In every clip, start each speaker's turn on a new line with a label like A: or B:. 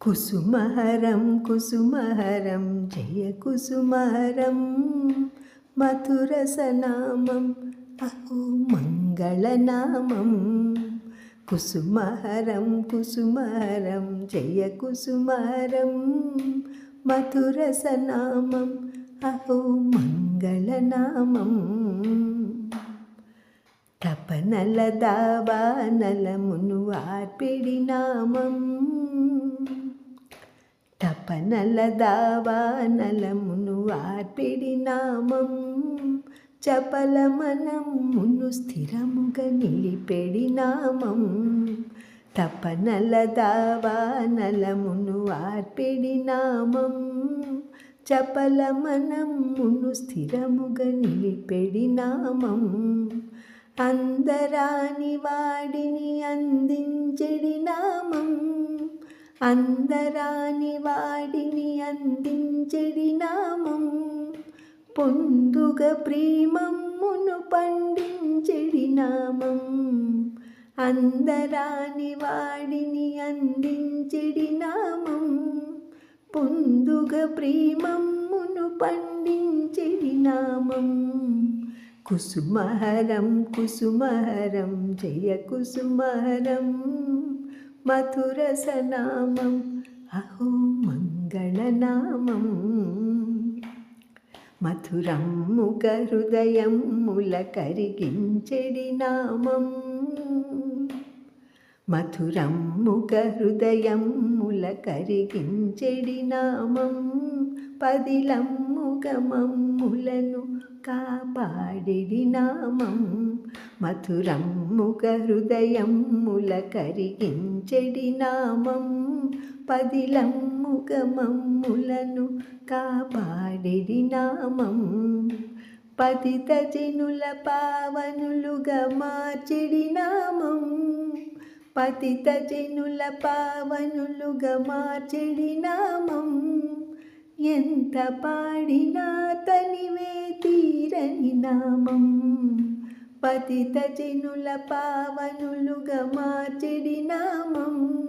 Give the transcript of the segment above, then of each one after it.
A: కుసుమహరం కుసుమహరం జయ కుసుమహరం మధురసనామం అహో మంగళనామం కుసుమహరం కుసుమహరం జయ కుసుమహరం మధురసనామం అహో మంగళనామం తపనల దావానలమును ఆర్పిడి నామం. తపనల దావానలమును ఆర్పిడి నామం. చపల మనమును స్థిరముగా నిలిపెడి నామం. తపనల దావానలమును ఆర్పిడి నామం. చపల మనమును స్థిరముగా నిలిపెడి నామం. అందరాని వాడిని అందించడి అందరాని వాడిని అందించడి నామం పొందుగ ప్రేమమ్మును పండించడి నామం. అందరాని వాడిని అందించడి నామం పొందుగ ప్రేమమ్మును పండించడి నామం. కుసుమహరం కుసుమహరం జయ కుసుమహరం. మధురసనామం అహో మంగళనామం మధురం ముఖ కరిగించెడి నామం. మధురం ముఖ కరిగించెడి నామం. పదిలం మమ్ములను కాపాడిడి నామం. మధురం ముఖ హృదయం ముల కరిగించెడి నామం. పదిలమ్ముగమమ్ములను కాపాడిడి నామం. పతిత జనుల పావనులుగా మార్చిడి నామం. పతిత జనుల పావనులుగా మార్చిడి నామం. ఎంత పాడినా తనివే తీరని నామం. పతిత జనుల పావనులుగా మార్చెడి నామం.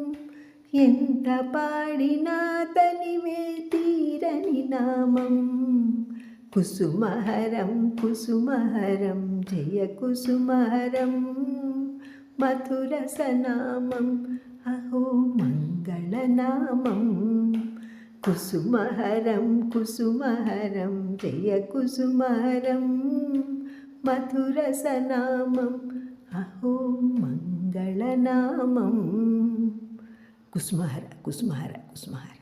A: ఎంత పాడినా తనివే తీరని నామం. కుసుమహరం కుసుమహరం జయ కుసుమహరం. మధురసనామం అహో మంగళనామం కుసుమహరం కుసుమహరం జయ కుసుమహరం మధురసనామం అహో మంగళనామం. కుసుమహర కుసుమహర కుసుమహర.